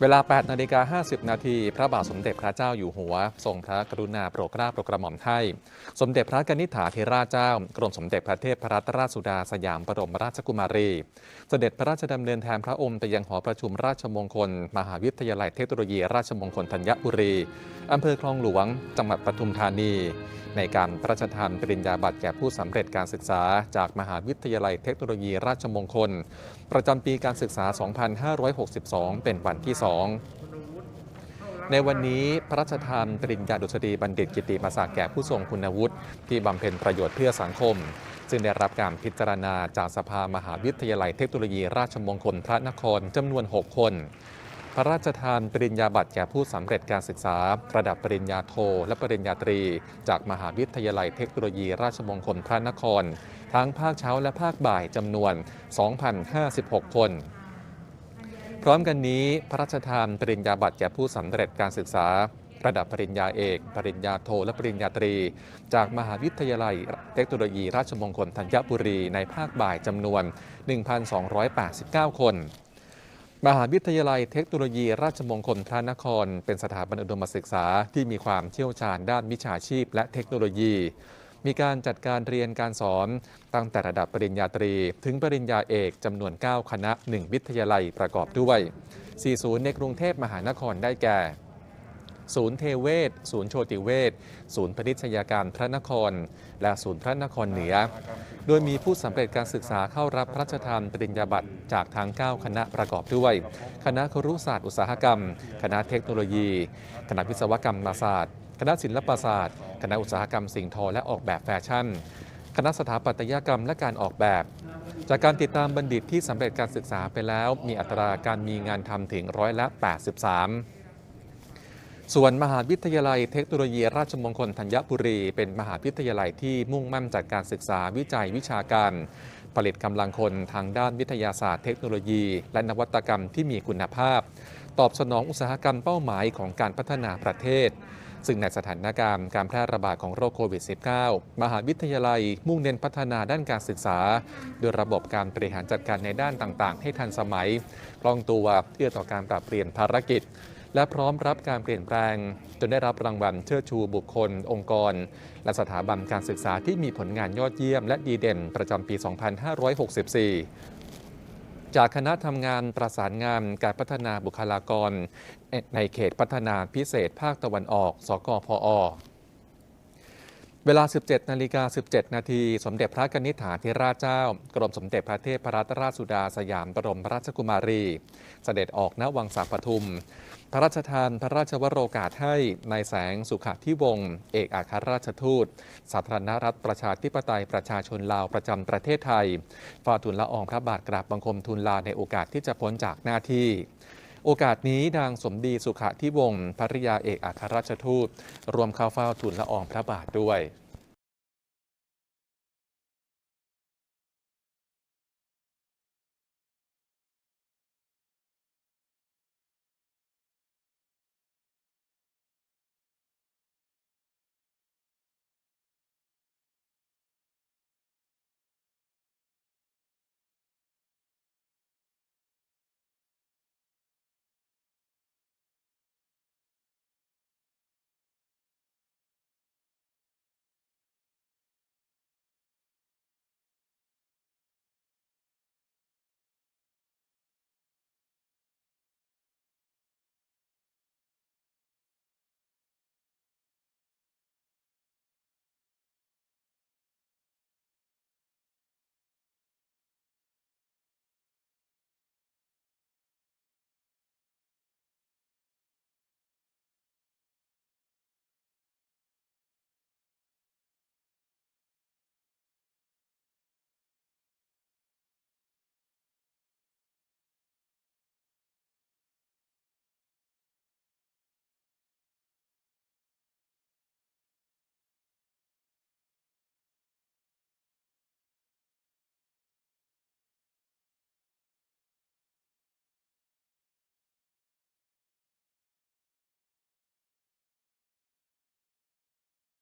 เวลา 8 นาฬิกา 50 นาที พระบาทสมเด็จพระเจ้าอยู่หัว ทรงพระกรุณาโปรดเกล้าโปรดกระหม่อมให้ สมเด็จพระกนิษฐาธิราชเจ้า กรมสมเด็จพระเทพรัตนราชสุดาสยามบรมราชกุมารี เสด็จพระราชดำเนินแทนพระองค์ไปยังหอประชุมราชมงคล มหาวิทยาลัยเทคโนโลยีราชมงคลธัญบุรี อำเภอคลองหลวง จังหวัดปทุมธานี ในการพระราชทานปริญญาบัตรแก่ผู้สำเร็จการศึกษา จากมหาวิทยาลัยเทคโนโลยีราชมงคล ประจำปีการศึกษา 2562 เป็นวันที่2ในวันนี้พระราชทานปริญญาดุษฎีบัณฑิตกิติมศักดิ์แก่ผู้ทรงคุณวุฒิที่บำเพ็ญประโยชน์เพื่อสังคม ซึ่งได้รับการพิจารณาจากสภามหาวิทยาลัยเทคโนโลยีราชมงคลพระนครจำนวน 6 คน พระราชทานปริญญาบัตรแก่ผู้สำเร็จการศึกษา ระดับปริญญาโท และปริญญาตรี จากมหาวิทยาลัยเทคโนโลยีราชมงคลพระนคร ทั้งภาคเช้าและภาคบ่ายจำนวน 2,056 คน ร้อมกันนี้พระราชทานปริญญาบัตรแก่ผู้สำเร็จการศึกษา ระดับปริญญาเอก ปริญญาโท และปริญญาตรี จากมหาวิทยาลัยเทคโนโลยีราชมงคลธัญบุรีในภาคบ่ายจำนวน 1,289 คน มหาวิทยาลัยเทคโนโลยีราชมงคลพระนคร เป็นสถาบันอุดมศึกษาที่มีความเชี่ยวชาญด้านวิชาชีพและเทคโนโลยี มีการจัดการเรียนการสอนตั้งแต่ระดับปริญญาตรี ถึงปริญญาเอกจำนวน 9 คณะ 1 วิทยาลัยประกอบด้วย 4 ศูนย์ในกรุงเทพมหานครได้แก่ ศูนย์เทเวศ ศูนย์โชติเวศ ศูนย์พนิชยาการพระนคร และศูนย์พระนครเหนือ โดยมีผู้สำเร็จการศึกษาเข้ารับพระราชทานปริญญาบัตรจากทั้ง9 คณะประกอบด้วย คณะครุศาสตร์อุตสาหกรรม คณะเทคโนโลยี คณะวิศวกรรมศาสตร์ คณะศิลปศาสตร์ คณะอุตสาหกรรมสิ่งทอและออกแบบแฟชั่น คณะสถาปัตยกรรมและการออกแบบ จากการติดตามบัณฑิตที่สำเร็จการศึกษาไปแล้ว มีอัตราการมีงานทำถึงร้อยละ 83ส่วนมหาวิทยาลัยเทคโนโลยีราชมงคลธัญบุรี เป็นมหาวิทยาลัยที่มุ่งมั่นจากการศึกษาวิจัยวิชาการ ผลิตกำลังคนทางด้านวิทยาศาสตร์เทคโนโลยี และนวัตกรรมที่มีคุณภาพ ตอบสนองอุตสาหกรรมเป้าหมายของการพัฒนาประเทศ ซึ่งในสถานการณ์การแพร่ระบาดของโรคโควิด -19 มหาวิทยาลัยมุ่งเน้นพัฒนาด้านการศึกษา โดยระบบการบริหารจัดการในด้านต่างๆ ให้ทันสมัยคล่องตัวเพื่อต่อการปรับเปลี่ยนภารกิจ และพร้อมรับการเปลี่ยนแปลง จนได้รับรางวัลเชิดชูบุคคล องค์กร และสถาบันการศึกษาที่มีผลงานยอดเยี่ยมและดีเด่นประจำปี 2564 จากคณะทำงานประสานงานการพัฒนาบุคลากร ในเขตพัฒนาพิเศษภาคตะวันออก สกพอเวลา 17 นาฬิกา 17 นาที สมเด็จพระกนิษฐาธิราชเจ้า กรมสมเด็จพระเทพรัตนราชสุดาสยามบรมราชกุมารี เสด็จออกณวังสาปทุม ระราชทานพระราชวโรกาสให้ในายแสงสุขที่วงศ์เอกอัครราชทูต สาธารณรัฐประชาธิปไตยประชาชนลาวประจำประเทศไทยฝ่าทุนละอองพระบาทกราบบังคมทูลลาในโอกาสที่จะพ้นจากหน้าที่โอกาสนี้นางสมดีสุขที่วงศ์ภริยาเอกอัครราชทูต รวมเข้าเฝ้าทูลละอองพระบาทด้วย